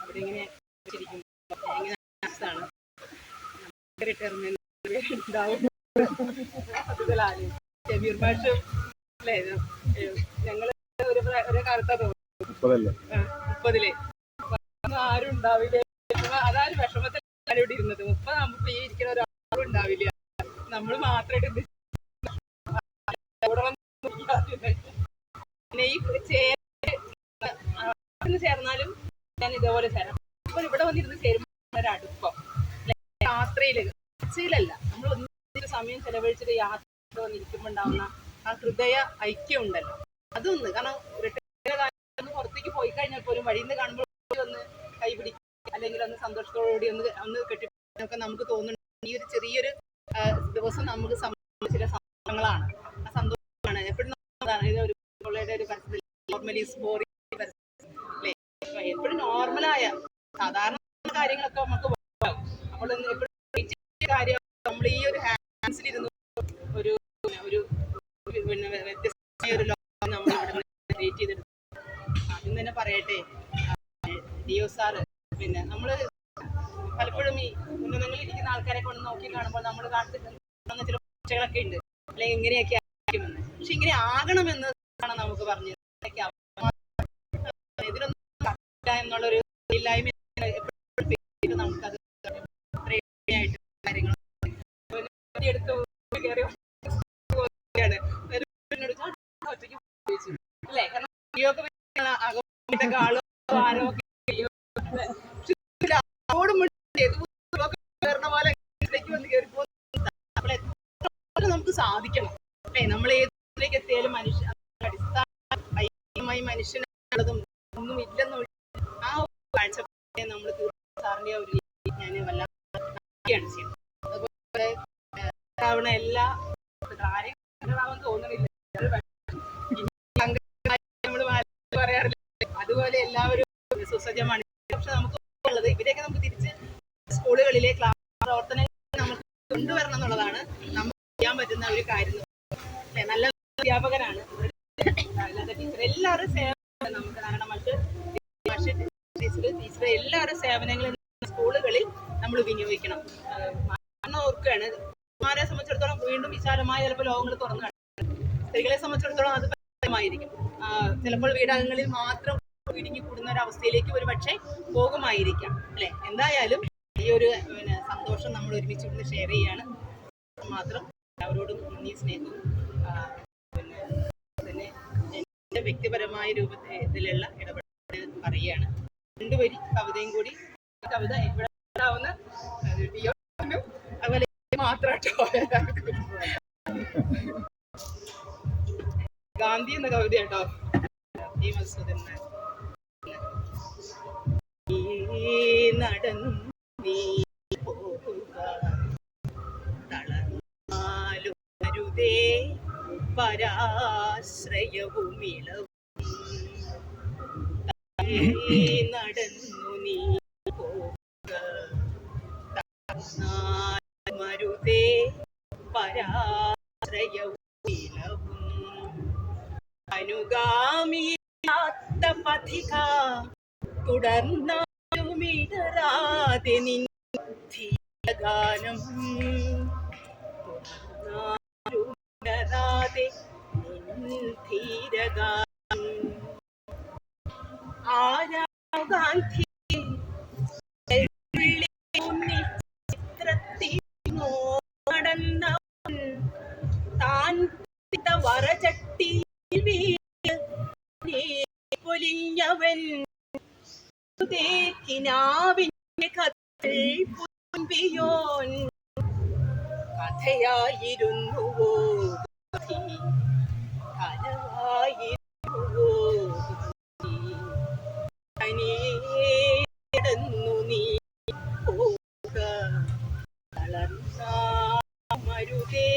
അവിടെ ഇങ്ങനെ റിട്ടയർമെന്റ് അല്ലേ ഒരു ഒരു കാലത്താ മുപ്പതിൽ ആരും ഉണ്ടാവില്ല. അതായത് വിഷമത്തിൽ ഇവിടെ ഇരുന്നത്. മുപ്പതാകുമ്പോ ഈ ഇരിക്കുന്ന ഒരാളും ഉണ്ടാവില്ല. നമ്മൾ മാത്രമായിട്ട് പിന്നെ ഈ ചേർന്ന് ചേർന്നാലും ഞാൻ ഇതേപോലെ ചേരാം. അപ്പൊ ഇവിടെ വന്നിരുന്ന് ചേരുമ്പോൾ ഒരു അടുപ്പം. അല്ലേ? യാത്രയിൽ ബസ്സിലല്ല നമ്മൾ ഒന്നിച്ച് സമയം ചെലവഴിച്ചിട്ട് യാത്ര വന്നിരിക്കുമ്പോൾ ഉണ്ടാവുന്ന ആ ഹൃദയ ഐക്യം ഉണ്ടല്ലോ അതൊന്ന്. കാരണം ഒന്ന് പുറത്തേക്ക് പോയി കഴിഞ്ഞാൽ പോലും വഴിയിൽ നിന്ന് കാണുമ്പോൾ ഒന്ന് കൈ പിടിക്കുക അല്ലെങ്കിൽ ഒന്ന് സന്തോഷത്തോടുകൂടി ഒന്ന് ഒന്ന് കെട്ടിപ്പിടിക്കാനൊക്കെ നമുക്ക് തോന്നുന്നുണ്ട്. ഈ ഒരു ചെറിയൊരു ദിവസം നമുക്ക് സംബന്ധിച്ച ചില സന്തോഷങ്ങളാണ് ആ സന്തോഷമാണ് എപ്പോഴും അതാണ് ഇത് ഒരു പുള്ളിയുടെ ഒരു പരസ്യത്തിൽ നോർമലി ബോറിംഗ് എപ്പോഴും നോർമലായ സാധാരണ കാര്യങ്ങളൊക്കെ നമുക്ക് നമ്മൾ എപ്പോഴും കാര്യം നമ്മൾ ഈ ഒരു ഹാൻഡ്സിലിരുന്ന് ഒരു ഒരു പിന്നെ വ്യത്യസ്തമായ ഒരു ലോകം നമ്മൾ ഇവിടെ ക്രിയേറ്റ് ചെയ്തെടുത്തു ആദ്യം തന്നെ പറയട്ടെ ഡിഒ സാറ് പിന്നെ നമ്മൾ പലപ്പോഴും ഈ ഉന്നതങ്ങളിൽ ഇരിക്കുന്ന ആൾക്കാരെ കൊണ്ട് നോക്കി കാണുമ്പോൾ നമ്മൾ കാണുന്ന ചില പ്രതീക്ഷകളൊക്കെ ഉണ്ട്. അല്ലെങ്കിൽ ഇങ്ങനെയൊക്കെ ആയിരിക്കുമെന്ന്. പക്ഷെ ഇങ്ങനെ ആകണമെന്ന് ആണ് നമുക്ക് പറഞ്ഞത് കാര്യങ്ങൾ നമുക്ക് സാധിക്കണം? അല്ലേ? നമ്മൾ ഏതിലേക്ക് എത്തിയാലും മനുഷ്യ അടിസ്ഥാന ഐക്യമായി മനുഷ്യനുള്ളതും ഒന്നും ഇല്ലെന്നുള്ള ആ ഒരു കാഴ്ചപ്പാടിനെ നമ്മൾ സാറിന്റെ ഒരു ഞാൻ വല്ലാതെ ചെയ്യുന്നത്. അതുപോലെ തവണ എല്ലാ അതുപോലെ എല്ലാവരും സുസജ്ജമാണ്. പക്ഷെ നമുക്ക് ഉള്ളത് ഇവരെയൊക്കെ നമുക്ക് തിരിച്ച് സ്കൂളുകളിലെ ക്ലാസ് പ്രവർത്തനങ്ങൾ നമുക്ക് കൊണ്ടുവരണം എന്നുള്ളതാണ് നമുക്ക് ചെയ്യാൻ പറ്റുന്ന ഒരു കാര്യം. നല്ല അധ്യാപകരാണ്. എല്ലാവരും സേവനം നമുക്ക് കാരണം മറ്റ് ടീച്ചർ എല്ലാവരും സേവനങ്ങളും സ്കൂളുകളിൽ നമ്മൾ വിനിയോഗിക്കണം. ഓർക്കുകയാണ്. മാരെ സംബന്ധിച്ചിടത്തോളം വീണ്ടും വിശാലമായ ചിലപ്പോൾ ലോകങ്ങൾ തുറന്നു. സ്ത്രീകളെ സംബന്ധിച്ചിടത്തോളം അത് പ്രശ്നമായിരിക്കും ചിലപ്പോൾ വീടകങ്ങളിൽ മാത്രം ഇടുങ്ങി കൂടുന്ന ഒരു അവസ്ഥയിലേക്ക് ഒരു പക്ഷേ പോകുമായിരിക്കാം. അല്ലെ? എന്തായാലും ഈ ഒരു പിന്നെ സന്തോഷം നമ്മൾ ഒരുമിച്ച് ഷെയർ ചെയ്യാണ്. മാത്രം എല്ലാവരോടും നന്ദി സ്നേഹവും വ്യക്തിപരമായ രൂപത്തിലുള്ള ഇടപെടൽ പറയുകയാണ്. രണ്ട് വരി കവിതയും കൂടി കവിത ഇവിടെ ഉണ്ടാവുന്ന അതുപോലെ മാത്രാട്ടോ. ഗാന്ധി എന്ന കവിത കേട്ടോ നടന്നു നീ പോകുക തളർന്നാലും അരുതേ പരാശ്രയവുമിളവും നടന്നു നീ മരുതേ പരാശ്രയവുമിളവും അനുഗാമിയാത്ത പഥിക തുടർന്നാലും ഇടരാതെ നിൻ ധീരഗാനം നിൻ ധീരഗാനം ആരാ ഗാന്ധി? പൊലിഞ്ഞവൻ. തേക്കിനാവിന്റെ കഥകൾ പുമ്പിയോൻ കഥയായിരുന്നുവോ മരുകേ